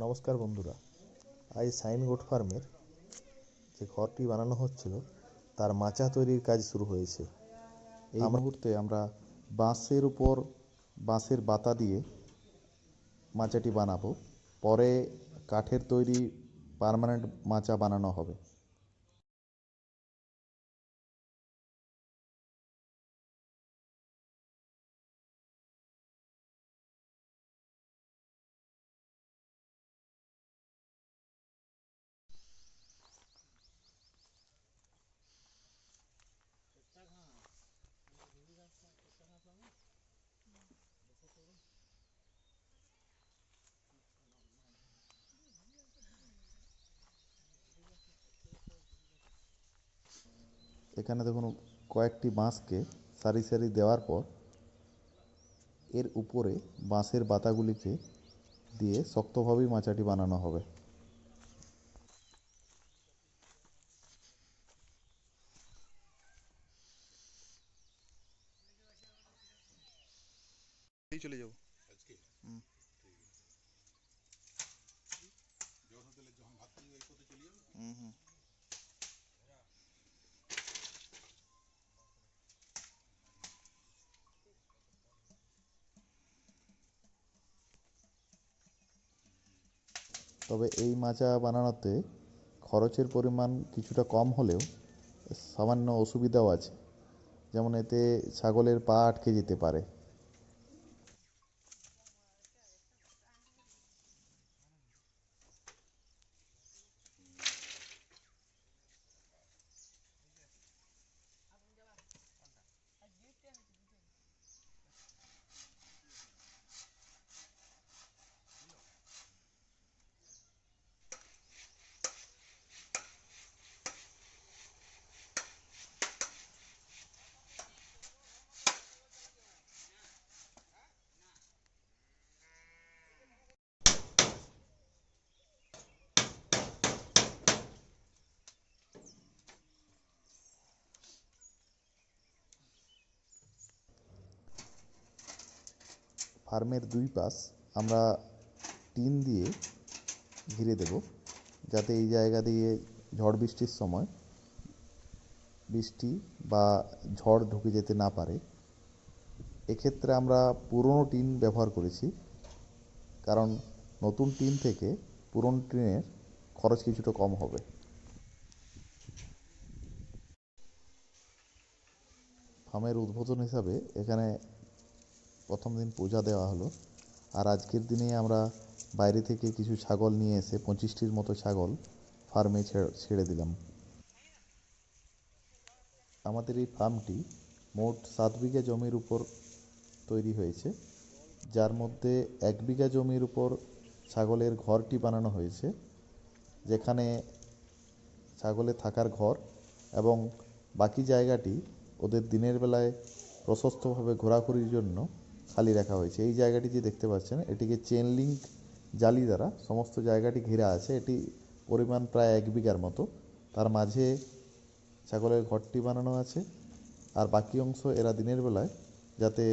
নমস্কার বন্ধুরা। আজ সাইন গোট ফার্মের যে ঘরটি বানানো হচ্ছিল তার মাচা তৈরির কাজ শুরু হয়েছে। এই মুহূর্তে আমরা বাঁশের উপর বাঁশের বাতা দিয়ে মাচাটি বানাবো। পরে কাঠের তৈরি পারমানেন্ট মাচা বানানো হবে। এখানে দেখুন কয়েকটি বাঁশকে সারি সারি দেওয়ার পর এর উপরে বাঁশের বাতাগুলিকে দিয়ে শক্তভাবেই মাচাটি বানানো হবে। এই চলে যাব। হুম। তবে এই মাচা বানানোতে খরচের পরিমাণ কিছুটা কম হলেও সামান্য অসুবিধাও আছে। যেমন এতে ছাগলের পা আটকে যেতে পারে। ফার্মের দুই পাশ আমরা টিন দিয়ে ঘিরে দেব, যাতে এই জায়গা দিয়ে ঝড় বৃষ্টির সময় বৃষ্টি বা ঝড় ঢুকে যেতে না পারে। এক্ষেত্রে আমরা পুরনো টিন ব্যবহার করেছি, কারণ নতুন টিন থেকে পুরনো টিনের খরচ কিছুটা কম হবে। ফার্মের উদ্বোধন হিসাবে এখানে প্রথম দিন পূজা দেওয়া হলো। আর আজকের দিনে আমরা বাইরে থেকে কিছু ছাগল নিয়ে এসে পঁচিশটির মতো ছাগল ফার্মে ছেড়ে- দিলাম। আমাদের এই ফার্মটি মোট সাত বিঘা জমির উপর তৈরি হয়েছে। যার মধ্যে এক বিঘা জমির উপর ছাগলের ঘরটি বানানো হয়েছে, যেখানে ছাগলে থাকার ঘর এবং বাকি জায়গাটি ওদের দিনের বেলায় প্রশস্তভাবে ঘোরাঘুরির জন্য খালি রাখা হয়েছে। এই জায়গাটি যে দেখতে পাচ্ছেন, এটিকে চেন লিঙ্ক জালি দ্বারা সমস্ত জায়গাটি ঘেরা আছে। এটি পরিমাণ প্রায় এক বিঘার মতো। তার মাঝে ছাগলের ঘরটি বানানো আছে। আর বাকি অংশ এরা দিনের বেলায় যাতে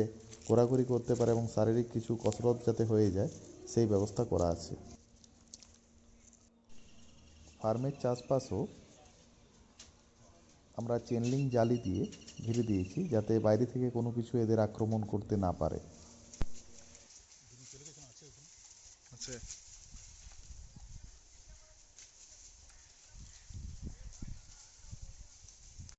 ঘোরাঘুরি করতে পারে এবং শারীরিক কিছু কসরত যাতে হয়ে যায়, সেই ব্যবস্থা করা আছে। ফার্মের চাষবাসও আমরা চেনলিং জালি দিয়ে ঘিরে দিয়েছি যাতে বাইরে থেকে কোনো কিছু এদের আক্রমণ করতে না পারে। আচ্ছা।